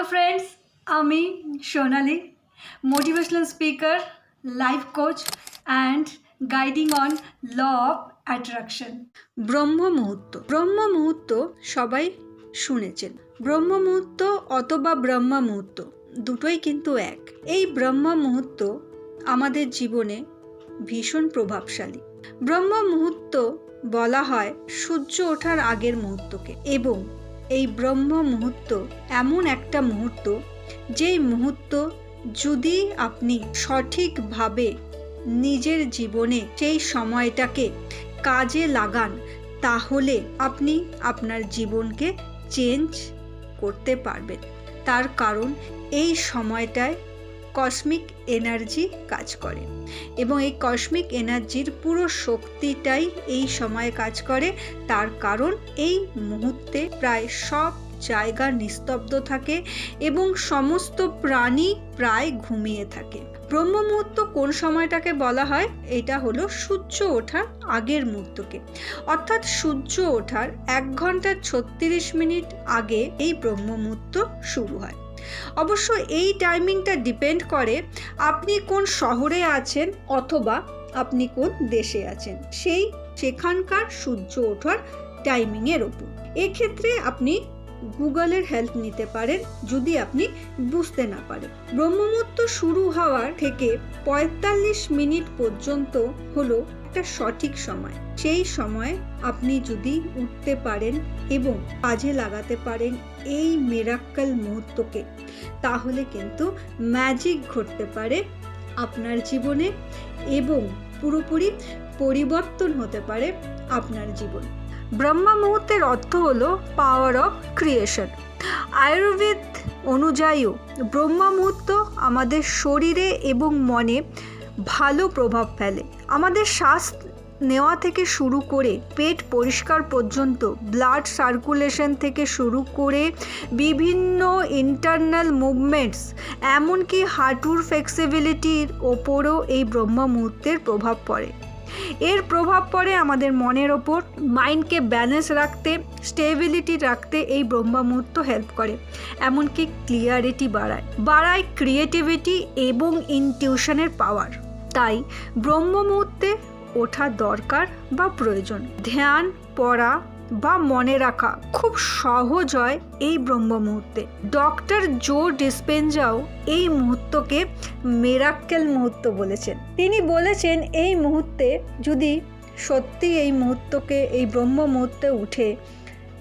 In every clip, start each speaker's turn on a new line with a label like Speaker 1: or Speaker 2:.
Speaker 1: Hello friends আমি Sonali motivational speaker life coach and guiding on law of attraction ব্রহ্ম মুহূর্ত। ব্রহ্ম মুহূর্ত সবাই শুনেছেন। ব্রহ্ম মুহূর্ত অথবা ব্রহ্মা মুহূর্ত দুটোই কিন্তু এক। এই ব্রহ্ম মুহূর্ত আমাদের জীবনে ভীষণ প্রভাবশালী। ব্রহ্ম মুহূর্ত বলা হয় সূর্য ওঠার আগের মুহূর্তকে এবং এই ব্রহ্ম মুহূর্ত এমন একটা মুহূর্ত যেই মুহূর্ত যদি আপনি সঠিকভাবে নিজের জীবনে সেই সময়টাকে কাজে লাগান, তাহলে আপনি আপনার জীবনকে চেঞ্জ করতে পারবেন। তার কারণ এই সময়টায় কসমিক এনার্জি কাজ করে। এবং এই কসমিক এনার্জির পুরো শক্তিটাই এই সময়ে কাজ করে। তার কারণ এই মুহূর্তে প্রায় সব জায়গা নিস্তব্ধ থাকে এবং সমস্ত প্রাণী প্রায় ঘুমিয়ে থাকে। ব্রহ্ম মুহূর্ত কোন সময়টাকে বলা হয়? এটা হলো সূর্য ওঠার আগের মুহূর্তকে। অর্থাৎ সূর্য ওঠার এক ঘণ্টা ছত্রিশ মিনিট আগে এই ব্রহ্ম মুহূর্ত শুরু হয়। অবশ্য এই টাইমিংটা ডিপেন্ড করে আপনি কোন শহরে আছেন অথবা আপনি কোন দেশে আছেন। সেই সেখানকার সূর্য ওঠার টাইমিংয়ের ওপর। এক্ষেত্রে আপনি গুগলের হেল্প নিতে পারেন যদি আপনি বুঝতে না পারেন। ব্রহ্মমুহূর্ত শুরু হওয়ার থেকে পঁয়তাল্লিশ মিনিট পর্যন্ত হলো একটা সঠিক সময়। সেই সময় আপনি যদি উঠতে পারেন এবং কাজে লাগাতে পারেন এই মেরাক্কাল মুহূর্তকে, তাহলে কিন্তু ম্যাজিক ঘটতে পারে আপনার জীবনে এবং পুরোপুরি পরিবর্তন হতে পারে আপনার জীবন। ব্রহ্মা মুহূর্তের অর্থ হলো পাওয়ার অফ ক্রিয়েশন আয়ুর্বেদ অনুযায়ীও ব্রহ্মা মুহূর্ত আমাদের শরীরে এবং মনে ভালো প্রভাব ফেলে। আমাদের শ্বাস নেওয়া থেকে শুরু করে পেট পরিষ্কার পর্যন্ত ব্লাড সার্কুলেশন থেকে শুরু করে বিভিন্ন ইন্টারনাল মুভমেন্টস এমনকি হাঁটুর ফ্লেক্সিবিলিটির ওপরও এই ব্রহ্মা মুহূর্তের প্রভাব পড়ে। এর প্রভাব পড়ে আমাদের মনের ওপর, মাইন্ডকে ব্যালেন্স রাখতে স্টেবিলিটি রাখতে এই ব্রহ্মা মুহূর্ত হেল্প করে। এমনকি ক্লিয়ারিটি বাড়ায়। বাড়ায় ক্রিয়েটিভিটি এবং ইনটিউশনের পাওয়ার তাই ব্রহ্ম মুহূর্তে ওঠা দরকার বা প্রয়োজন। ধ্যান, পড়া বা মনে রাখা খুব সহজ হয় এই ব্রহ্ম মুহূর্তে ডক্টর জো ডিসপেনজাও এই মুহূর্তকে মেরাক্কেল মুহূর্ত বলেছেন। তিনি বলেছেন, এই মুহূর্তে যদি সত্যি এই মুহূর্তকে, এই ব্রহ্ম মুহূর্তে উঠে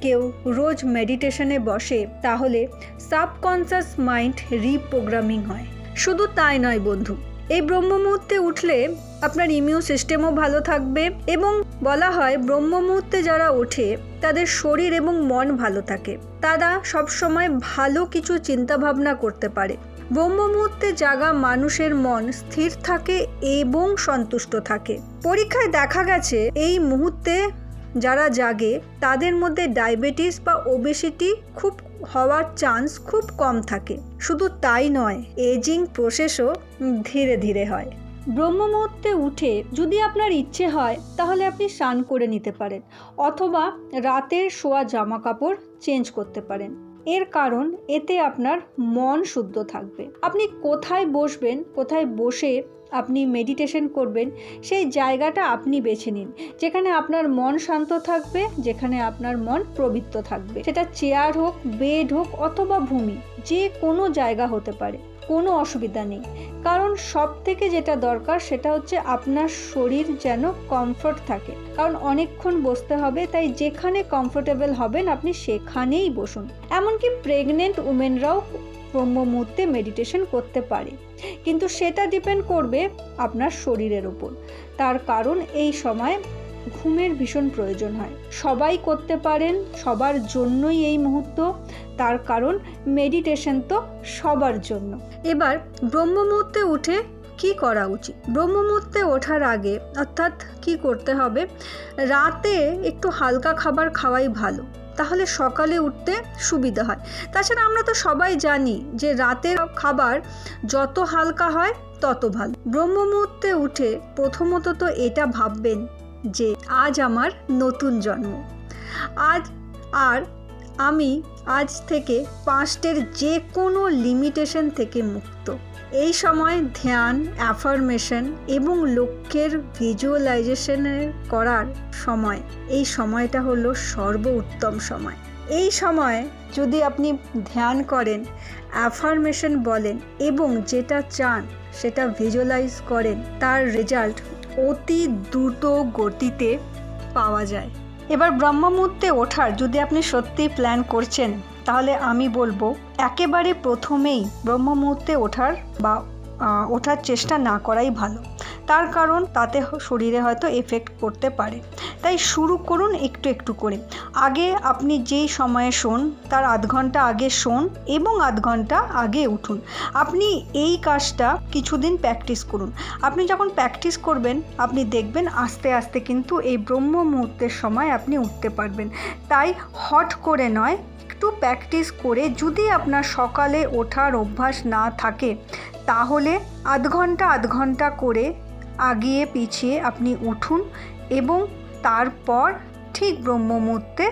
Speaker 1: কেউ রোজ মেডিটেশনে বসে, তাহলে সাবকনসাস মাইন্ড রিপ্রোগ্রামিং হয়। শুধু তাই নয় বন্ধু এই ব্রহ্ম মুহূর্তে উঠলে আপনার ইমিউন সিস্টেমও ভালো থাকবে এবং বলা হয় ব্রহ্ম মুহূর্তে যারা ওঠে, তাদের শরীর এবং মন ভালো থাকে। তারা সবসময় ভালো কিছু চিন্তাভাবনা করতে পারে। ব্রহ্ম মুহূর্তে জাগা মানুষের মন স্থির থাকে এবং সন্তুষ্ট থাকে। পরীক্ষায় দেখা গেছে, এই মুহূর্তে যারা জাগে, তাদের মধ্যে ডায়াবেটিস বা ওবেসিটি খুব হওয়ার চান্স খুব কম থাকে। শুধু তাই নয় এজিং প্রসেসও ধীরে ধীরে হয়। ব্রহ্ম মুহূর্তে উঠে যদি আপনার ইচ্ছে হয়, তাহলে আপনি স্নান করে নিতে পারেন অথবা রাতের শোয়া জামা কাপড় চেঞ্জ করতে পারেন। এর কারণ, এতে আপনার মন শুদ্ধ থাকবে। আপনি কোথায় বসবেন, কোথায় বসে আপনি মেডিটেশন করবেন, সেই জায়গাটা আপনি বেছে নিন, যেখানে আপনার মন শান্ত থাকবে, যেখানে আপনার মন পবিত্র থাকবে। সেটা চেয়ার হোক বেড হোক, অথবা ভূমি, যে কোনো জায়গা হতে পারে, কোনো অসুবিধা নেই। কারণ সব থেকে যেটা দরকার, সেটা হচ্ছে আপনার শরীর যেন কমফর্ট থাকে। কারণ অনেকক্ষণ বসতে হবে, তাই যেখানে কমফোর্টেবল হবেন, আপনি সেখানেই বসুন। এমনকি প্রেগনেন্ট উমেনরাও ব্রহ্ম মুহূর্তে মেডিটেশন করতে পারে। কিন্তু সেটা ডিপেন্ড করবে আপনার শরীরের ওপর তার কারণ এই সময় ঘুমের ভীষণ প্রয়োজন হয়। সবাই করতে পারেন, সবার জন্যই এই মুহূর্ত। তার কারণ মেডিটেশন তো সবার জন্য। এবার ব্রহ্ম মুহূর্তে উঠে কি করা উচিত? ব্রহ্ম মুহূর্তে ওঠার আগে, অর্থাৎ কি করতে হবে? রাতে একটু হালকা খাবার খাওয়াই ভালো, তাহলে সকালে উঠতে সুবিধা হয়। তাছাড়া আমরা তো সবাই জানি যে রাতের খাবার যত হালকা হয়, তত ভালো। ব্রহ্ম মুহূর্তে উঠে প্রথমত তো এটা ভাববেন যে, আজ আমার নতুন জন্ম। আজ আর আমি আজ থেকে পাঁচটের যে কোনো লিমিটেশন থেকে মুক্ত। এই সময় ধ্যান অ্যাফার্মেশন এবং লক্ষ্যের ভিজুয়ালাইজেশনের করার সময়। এই সময়টা হলো সর্ব উত্তম সময়। এই সময় যদি আপনি ধ্যান করেন অ্যাফার্মেশন বলেন এবং যেটা চান সেটা ভিজুয়ালাইজ করেন, তার রেজাল্ট অতি দ্রুত গতিতে পাওয়া যায়। এবার ব্রহ্ম মুহূর্তে ওঠার যদি আপনি সত্যি প্ল্যান করছেন, তাহলে আমি বলব, একেবারে প্রথমেই ব্রহ্ম মুহূর্তে ওঠার বা ওঠার চেষ্টা না করাই ভালো। তার কারণ তাতে শরীরে হয়তো এফেক্ট করতে পারে। তাই শুরু করুন একটু একটু করে। আগে আপনি যেই সময়ে শোন, তার আধ ঘণ্টা আগে শোন এবং আধ ঘণ্টা আগে উঠুন। আপনি এই কাজটা কিছুদিন প্র্যাকটিস করুন। আপনি যখন প্র্যাকটিস করবেন, আপনি দেখবেন আস্তে আস্তে কিন্তু এই ব্রহ্ম মুহূর্তের সময় আপনি উঠতে পারবেন। তাই হট করে নয়, একটু প্র্যাকটিস করে যদি আপনার সকালে ওঠার অভ্যাস না থাকে, তাহলে আধ ঘণ্টা আধ ঘণ্টা করে আগিয়ে পিছিয়ে আপনি উঠুন এবং তারপর ঠিক ব্রহ্ম মুহূর্তে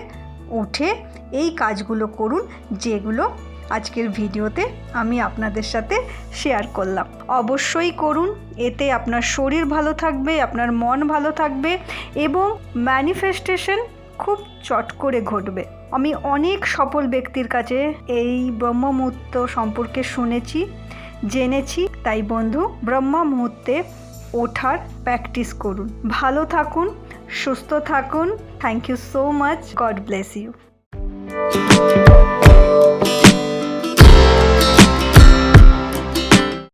Speaker 1: উঠে এই কাজগুলো করুন যেগুলো আজকের ভিডিওতে আমি আপনাদের সাথে শেয়ার করলাম। অবশ্যই করুন, এতে আপনার শরীর ভালো থাকবে, আপনার মন ভালো থাকবে এবং ম্যানিফেস্টেশন খুব চট করে ঘটবে। আমি অনেক সফল ব্যক্তির কাছে এই ব্রহ্ম মুহূর্ত সম্পর্কে শুনেছি, জেনেছি। তাই বন্ধু ব্রহ্ম মুহূর্তে ওঠার প্র্যাকটিস করুন। ভালো থাকুন সুস্থ থাকুন। Thank you so much God bless you